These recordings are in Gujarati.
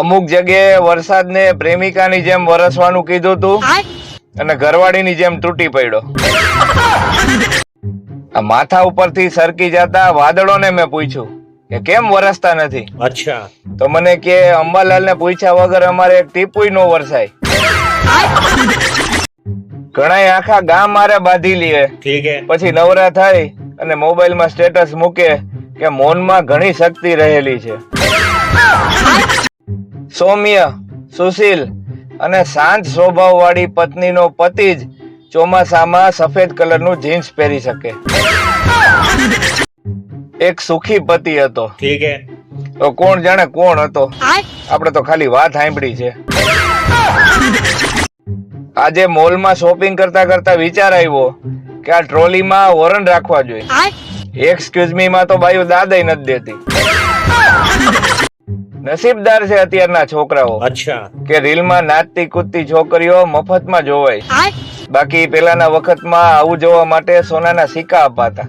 અમુક જગ્યાએ વરસાદ ને પ્રેમિકા ની જેમ વરસવાનું કીધું તું અને ઘરવાળીની જેમ તૂટી પડ્યો. માથા ઉપરથી સરકી જતા વાદળો ને મેં પૂછ્યું કે કેમ વરસતા નથી? અચ્છા. તો મને કે અંબાલાલ ને પૂછ્યા વગર અમારે એક ટીપુય નો વરસાય. ઘણા આખા ગામ મારે બાંધી લે. પછી નવરા થાય અને મોબાઈલમાં સ્ટેટસ મૂકે કે મૌનમાં ઘણી શક્તિ રહેલી છે. સૌમ્ય સુશીલ અને શાંત સ્વભાવવાળી પત્નીનો પતિ જ ચોમાસામાં સફેદ કલરનું જીન્સ પહેરી શકે. એક સુખી પતિ હતો. ઠીક હે. તો કોણ જાણે કોણ હતો? આપણે તો ખાલી વાત સાંભળી છે. આજે મોલમાં શોપિંગ કરતા કરતા વિચાર આવ્યો કે આ ટ્રોલીમાં વોરન રાખવા જોઈએ. એક્સક્યુઝ મી માં તો બાયો દાદા નથી દેતી. નસીબદાર છે અત્યારના છોકરાઓ. અચ્છા. કે રીલમાં નાચતી કૂદતી છોકરીઓ મફતમાં જોવાય. બાકી પેલાના વખતમાં આવું જોવા માટે સોનાના સિક્કા અપાતા.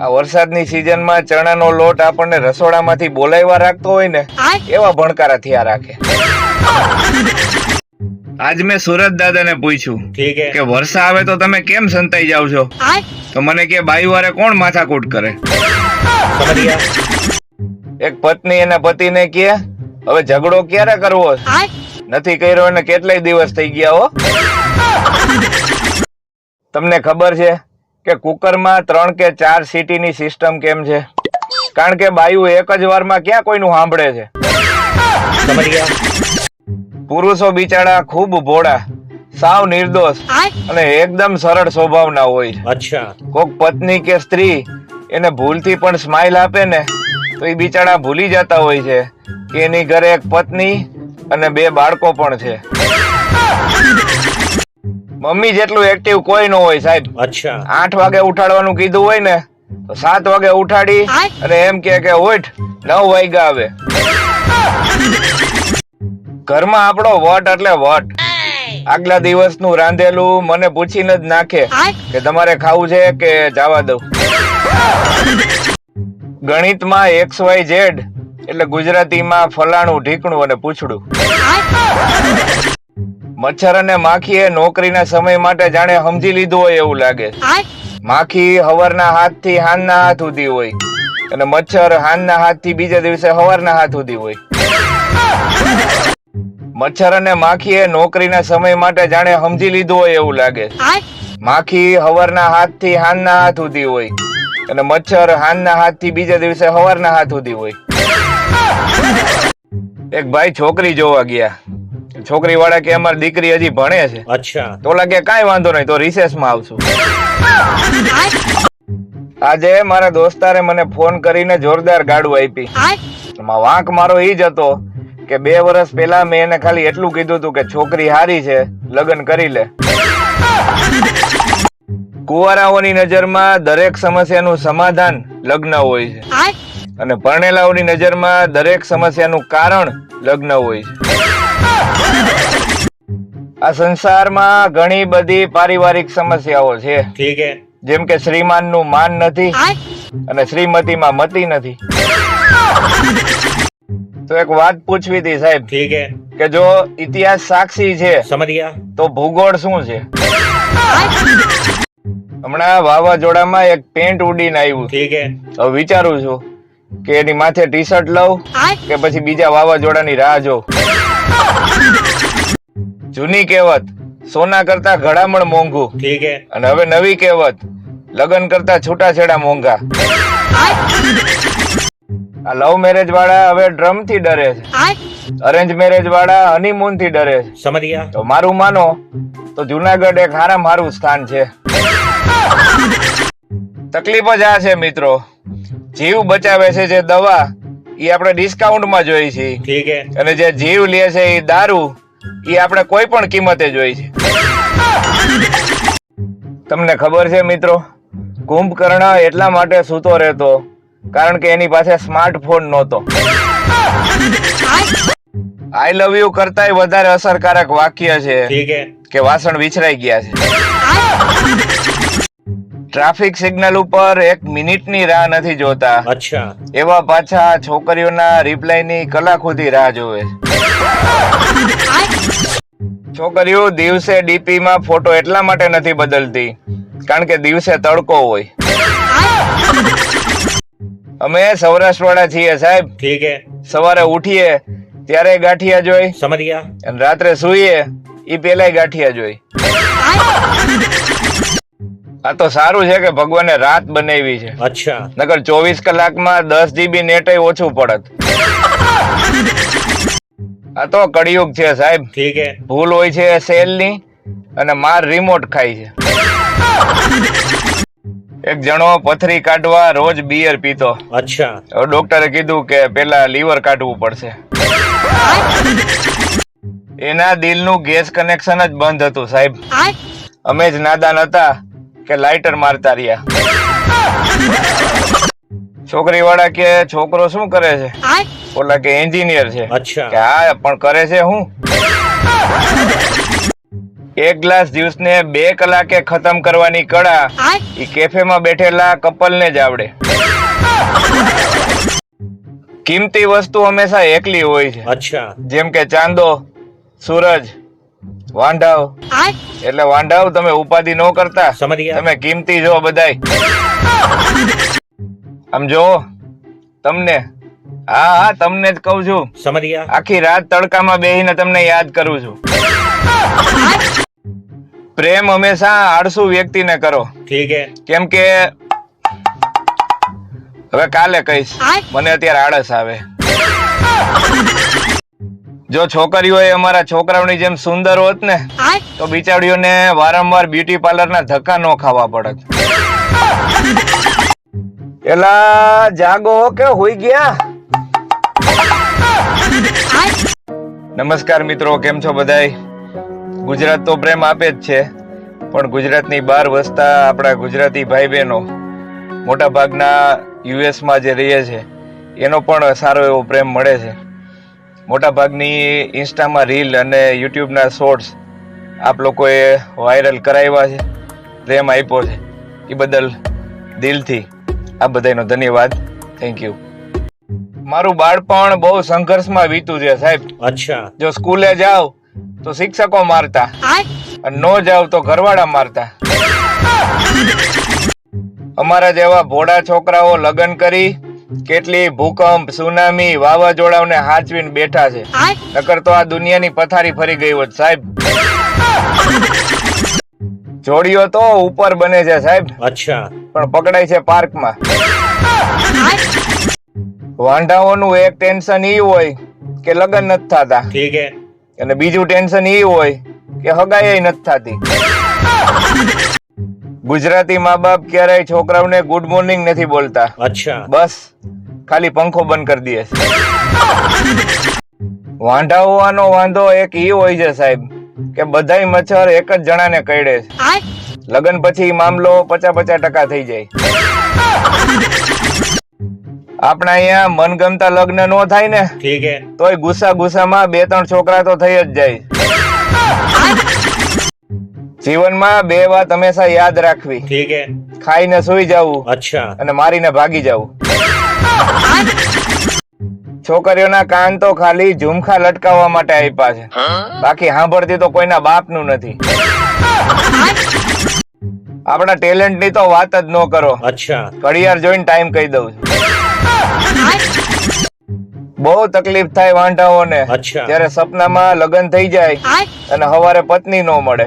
આ વરસાદની સિઝનમાં ચણાનો લોટ આપણને રસોડામાંથી બોલાવવા રાખતો હોય ને એવા ભણકારા થયા રાખે. આજ મેં સુરત દાદાને પૂછ્યું કે વર્ષા આવે તો તમે કેમ સંતાઈ જાવ છો? તો મને કે બાઈ વારે કોણ માથાકૂટ કરે? એક પત્ની એના પતિને કહે હવે ઝઘડો ક્યારે કરવો? નથી કર્યો એને કેટલાય દિવસ થઈ ગયા હો. તમને ખબર છે કે કુકરમાં ત્રણ કે ચાર સીટીની સિસ્ટમ કેમ છે? કારણ કે બાયુ એક જ વારમાં ક્યાં કોઈનું સાંભળે છે? પુરુષો બિચારા ખૂબ ભોળા સાવ નિર્દોષ અને એકદમ સરળ સ્વભાવના હોય અચ્છા. કોક પત્ની કે સ્ત્રી એને ભૂલથી પણ સ્માઇલ આપે ને તો એ બિચારા ભૂલી જતા હોય છે કે એની ઘરે એક પત્ની અને બે બાળકો પણ છે. મમ્મી જેટલું એક્ટિવ કોઈ ન હોય સાહેબ. આઠ વાગે ઉઠાડવાનું કીધું હોય ને તો સાત વાગે ઉઠાડી અને એમ કે કે ઉઠ નવ વાગ્યા આવે. ઘરમાં આપણો વટ એટલે વટ. આગલા દિવસનું રાંધેલું મને પૂછીને જ નાખે કે તમારે ખાવું છે કે જવા દઉં? ગણિતમાં એક્સ વાય ઝેડ એટલે ગુજરાતીમાં ફલાણું, ઢીકણું અને પૂછડું. મચ્છર અને માખીએ નોકરીના સમય માટે જાણે સમજી લીધું હોય એવું લાગે. માખી હવારના હાથથી હાનના હાથ સુધી હોય અને મચ્છર હાનના હાથથી બીજા દિવસે હવારના હાથ સુધી હોય. મચ્છર અને માખીએ નોકરીના સમય માટે જાણે સમજી લીધું હોય એવું લાગે. માખી હવારના હાથથી હાનના હાથ સુધી હોય. અને મચ્છર હાનના હાથથી બીજા દિવસે સવારના હાથ સુધી હોય. એક ભાઈ છોકરી જોવા ગયા. છોકરી વાળા કે અમારી દીકરી હજી ભણે છે. અચ્છા. તો લાગે કાઈ વાંધો નહીં તો રિસેસમાં આવશું. આજે મારા દોસ્તારે મને ફોન કરીને જોરદાર ગાડું આપી. એમાં વાંક મારો ઈ જ હતો કે બે વર્ષ પેલા મેં એને ખાલી એટલું કીધું હતું કે છોકરી હારી છે લગ્ન કરી લે. કુવારાઓની નજરમાં દરેક સમસ્યાનું સમાધાન લગ્ન હોય છે. અને પરણેલાઓની નજરમાં દરેક સમસ્યાનું કારણ લગ્ન હોય છે. આ સંસારમાં ઘણી બધી પારિવારિક સમસ્યાઓ છે. ઠીક છે જેમ કે શ્રીમાનનું માન નથી અને શ્રીમતી માં મતી નથી. તો એક વાત પૂછવી હતી સાહેબ ઠીક છે કે જો ઇતિહાસ સાક્ષી છે સમજ તો ભૂગોળ શું છે? હમણાં વાવાઝોડામાં એક પેન્ટ ઉડીને આવ્યું. ઠીક હે. હવે વિચારું છું કે એની માથે ટી શર્ટ લઉં કે પછી બીજા વાવાઝોડાની રાહ જો જૂની કહેવત સોના કરતા ઘડામણ મોંઘું. ઠીક હે. અને હવે નવી કહેવત લગ્ન કરતા છૂટાછેડા મોંઘા. આ લવ મેરેજ વાળા હવે ડ્રમથી ડરે છે. અરેન્જ મેરેજ વાળા હનીમૂનથી ડરે છે. સમજ ગયા તો મારું માનો તો જુનાગઢ એક હારા મારું સ્થાન છે. તકલીફ જ આ છે મિત્રો. જીવ બચાવે છે જે દવા એ આપણે ડિસ્કાઉન્ટમાં જોઈ છે. ઠીક છે. અને જે જીવ લે છે એ દારૂ એ આપણે કોઈ પણ કિંમતે જોઈ છે. તમને ખબર છે મિત્રો? કુંભકર્ણ એટલા માટે સૂતો રહેતો કારણ કે એની પાસે સ્માર્ટફોન નહોતો. આઈ લવ યુ કરતા વધારે અસરકારક વાક્ય છે કે વાસણ વિછરાઈ ગયા છે. ટ્રાફિક સિગ્નલ ઉપર એક મિનિટની રાહ નથી જોતા. એવા પાછા છોકરીઓના રિપ્લાયની કલાકુથી રાહ જોવે છોકરીઓ દિવસે ડીપી માં ફોટો એટલા માટે નથી બદલતી કારણ કે દિવસે તડકો હોય. અમે સૌરાષ્ટ્ર વાળા છીએ સાહેબ. ઠીક હે. સવારે ઉઠીએ ત્યારે ગાંઠિયા જોઈ. સમજ અને રાત્રે સુઈએ એ પેલા ગાંઠિયા જોઈ. આ તો સારું છે કે ભગવાને રાત બનાવી છે. અચ્છા. નકર ચોવીસ કલાકમાં દસ જીબી નેટ ઓછું પડત. આ તો કળિયુગ છે સાહેબ. ઠીક ભૂલ હોય છે સેલની અને માર રિમોટ ખાય છે. એક જણો પથરી કાઢવા રોજ બિયર પીતો. અચ્છા. ડોક્ટરે કીધું કે પેલા લીવર કાઢવું પડશે. એના દિલનું ગેસ કનેક્શન જ બંધ હતું સાહેબ. અમે જ નાદાન હતા. કે લાઇટર મારતા રહ્યા. છોકરી વાળા કે છોકરો શું કરે છે? ઓલા કે એન્જિનિયર છે. કે હા પણ કરે છે હું? એક ગ્લાસ જ્યુસ બે કલાકે ખતમ કરવાની કળા એ કેફેમાં બેઠેલા કપલને જ આવડે. કિંમતી વસ્તુ હંમેશા એકલી હોય છે. જેમ કે ચાંદો સૂરજ વાંડાવ એટલે વાંડાવ તમે ઉપાધિ ન કરતા. તમે કિંમતી જો બધાય. આમ જો તમને હા હા તમને જ કહું છું. સમજી આખી રાત તડકામાં બેહીને તમને યાદ કરું છું. પ્રેમ હંમેશા આળસુ વ્યક્તિ ને કરો. ઠીક હે કેમ કે હવે કાલે કહીશ. મને અત્યારે આળસ આવે. જો છોકરીઓ અમારા છોકરાઓની જેમ સુંદર હોત ને તો બિચારીઓને વારંવાર બ્યુટી પાર્લરના ધક્કા ન ખાવા પડત એલા જાગો કે હોઈ ગયા? નમસ્કાર મિત્રો કેમ છો બધાય? ગુજરાત તો પ્રેમ આપે જ છે પણ ગુજરાતની બહાર વસતા આપણા ગુજરાતી ભાઈ બહેનો મોટા ભાગના યુએસમાં જે રહે છે એનો પણ સારો એવો પ્રેમ મળે છે. મોટાભાગની ઇન્સ્ટામાં રીલ અને યુટ્યુબના શોર્ટ્સ આપ લોકોએ વાયરલ કરાવ્યા છે. પ્રેમ આપ્યો છે. એ બદલ દિલથી આ બધાનો ધન્યવાદ. થેન્ક યુ મારું બાળપણ બહુ સંઘર્ષમાં વીતું છે સાહેબ. અચ્છા. જો સ્કૂલે જાવ તો શિક્ષકો મારતા. અને નો જાવ તો ઘરવાળા મારતા. અમારા જેવા ભોળા છોકરાઓ લગ્ન કરી કેટલી ભૂકંપ સુનામી વાવાઝોડાઓને હાચવીને બેઠા છે. નકર તો આ દુનિયાની પથારી ફરી ગઈ હોત સાહેબ. જોડીઓ તો ઉપર બને છે સાહેબ. અચ્છા. પણ પકડાય છે પાર્કમાં. વાંઢાઓનું એક ટેન્શન ઈ હોય કે લગ્ન નથી થતા. ઠીક છે. અને બીજું ટેન્શન ઈ હોય કે હગાઈ નથી થતી. ગુજરાતી મા બાપ ક્યારેય છોકરાઓને ગુડ મોર્નિંગ નથી બોલતા. અચ્છા. બસ ખાલી પંખો બંધ કરી દે છે. હોવાનો વાંધો એક ઈ હોય છે સાહેબ કે બધાય મચ્છર એક જ જણાને કરડે છે. લગન પછી મામલો પચાસ પચાસ ટકા થઈ જાય. આપણા અહીંયા મનગમતા લગ્ન નો થાય ને તોય ગુસ્સા ગુસ્સામાં બે ત્રણ છોકરા તો થઈ જ જાય. જીવનમાં બે વાત હંમેશા યાદ રાખવી. ઠીક હે. ખાઈને સૂઈ જવું અચ્છા. અને મારીને ભાગી જવું. છોકરીઓના કાન તો ખાલી ઝુમખા લટકાવવા માટે આપ્યા છે. બાકી સાંભળતી તો કોઈના બાપનું નથી. આપણા ટેલેન્ટની તો વાત જ નો કરો. અચ્છા. ઘડિયાળ જોઈને ટાઈમ કહી દઉં બહુ તકલીફ થાય વાંઢાઓને. જયારે સપનામાં લગ્ન થઈ જાય અને હવારે પત્ની નો મળે.